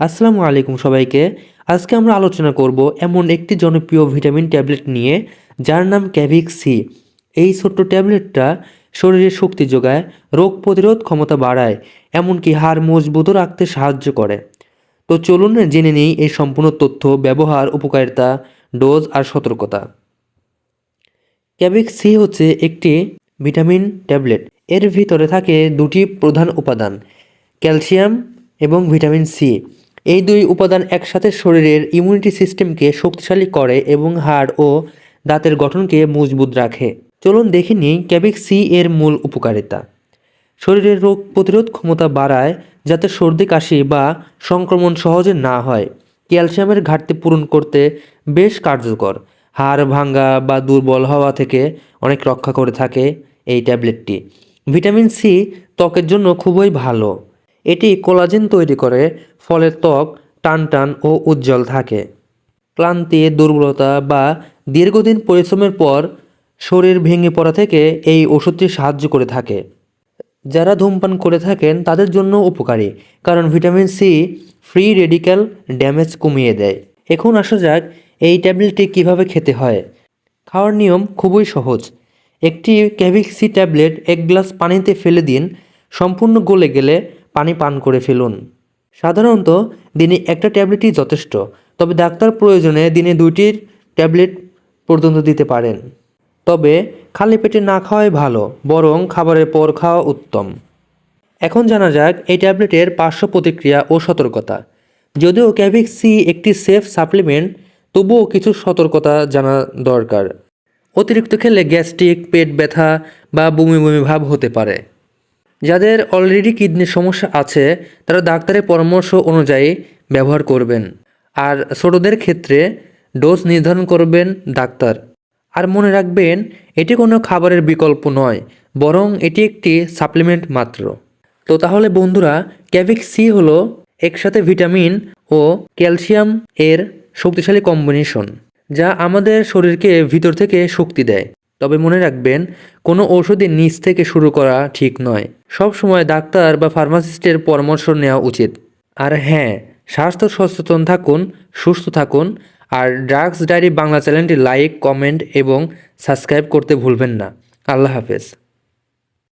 আসসালামু আলাইকুম সবাইকে। আজকে আমরা আলোচনা করব এমন একটি জনপ্রিয় ভিটামিন ট্যাবলেট নিয়ে, যার নাম ক্যাভিক সি। এই ছোট্ট ট্যাবলেটটা শরীরে শক্তি যোগায়, রোগ প্রতিরোধ ক্ষমতা বাড়ায়, এমনকি হাড় মজবুতও রাখতে সাহায্য করে। তো চলুন জেনে নিই এই সম্পূর্ণ তথ্য, ব্যবহার, উপকারিতা, ডোজ আর সতর্কতা। ক্যাবিক সি হচ্ছে একটি ভিটামিন ট্যাবলেট। এর ভিতরে থাকে দুটি প্রধান উপাদান, ক্যালসিয়াম এবং ভিটামিন সি। এই দুই উপাদান একসাথে শরীরের ইমিউনিটি সিস্টেমকে শক্তিশালী করে এবং হাড় ও দাঁতের গঠনকে মজবুত রাখে। চলুন দেখে নিই ক্যাবিক সি এর মূল উপকারিতা। শরীরের রোগ প্রতিরোধ ক্ষমতা বাড়ায় যাতে সর্দি, কাশি বা সংক্রমণ সহজে না হয়। ক্যালসিয়ামের ঘাটতি পূরণ করতে বেশ কার্যকর। হাড় ভাঙ্গা বা দুর্বল হওয়া থেকে অনেক রক্ষা করে থাকে এই ট্যাবলেটটি। ভিটামিন সি ত্বকের জন্য খুবই ভালো। এটি কোলাজেন তৈরি করে ফলে ত্বক টান টান ও উজ্জ্বল থাকে। ক্লান্তি, দুর্বলতা বা দীর্ঘদিন পরিশ্রমের পর শরীর ভেঙে পড়া থেকে এই ওষুধটি সাহায্য করে থাকে। যারা ধূমপান করে থাকেন তাদের জন্য উপকারী, কারণ vitamin C, free radical damage কমিয়ে দেয়। এখন আসা যাক এই ট্যাবলেটটি কীভাবে খেতে হয়। খাওয়ার নিয়ম খুবই সহজ। একটি ক্যাভিক সি ট্যাবলেট এক গ্লাস পানিতে ফেলে দিন, সম্পূর্ণ গলে গেলে পানি পান করে ফেলুন। সাধারণত দিনে একটা ট্যাবলেটই যথেষ্ট, তবে ডাক্তার প্রয়োজনে দিনে দুইটির ট্যাবলেট পর্যন্ত দিতে পারেন। তবে খালি পেটে না খাওয়াই ভালো, বরং খাবারের পর খাওয়া উত্তম। এখন জানা যাক এই ট্যাবলেটের পার্শ্ব প্রতিক্রিয়া ও সতর্কতা। যদিও ক্যাভিক সি একটি সেফ সাপ্লিমেন্ট, তবুও কিছু সতর্কতা জানা দরকার। অতিরিক্ত খেলে গ্যাস্ট্রিক, পেট ব্যথা বা বমি বমি ভাব হতে পারে। যাদের অলরেডি কিডনির সমস্যা আছে, তারা ডাক্তারের পরামর্শ অনুযায়ী ব্যবহার করবেন। আর ছোটদের ক্ষেত্রে ডোজ নির্ধারণ করবেন ডাক্তার। আর মনে রাখবেন, এটি কোনো খাবারের বিকল্প নয়, বরং এটি একটি সাপ্লিমেন্ট মাত্র। তো তাহলে বন্ধুরা, ক্যাভিক সি হলো একসাথে ভিটামিন ও ক্যালসিয়াম এর শক্তিশালী কম্বিনেশন যা আমাদের শরীরকে ভিতর থেকে শক্তি দেয়। তবে মনে রাখবেন, কোনো ঔষধি নিচ থেকে শুরু করা ঠিক নয়। সব সময় ডাক্তার বা ফার্মাসিস্টের পরামর্শ নেওয়া উচিত। আর হ্যাঁ স্বাস্থ্য সচেতন থাকুন, সুস্থ থাকুন, আর ড্রাগস ডায়েরি বাংলা চ্যানেলটি লাইক কমেন্ট এবং সাবস্ক্রাইব করতে ভুলবেন না। আল্লাহ হাফেজ।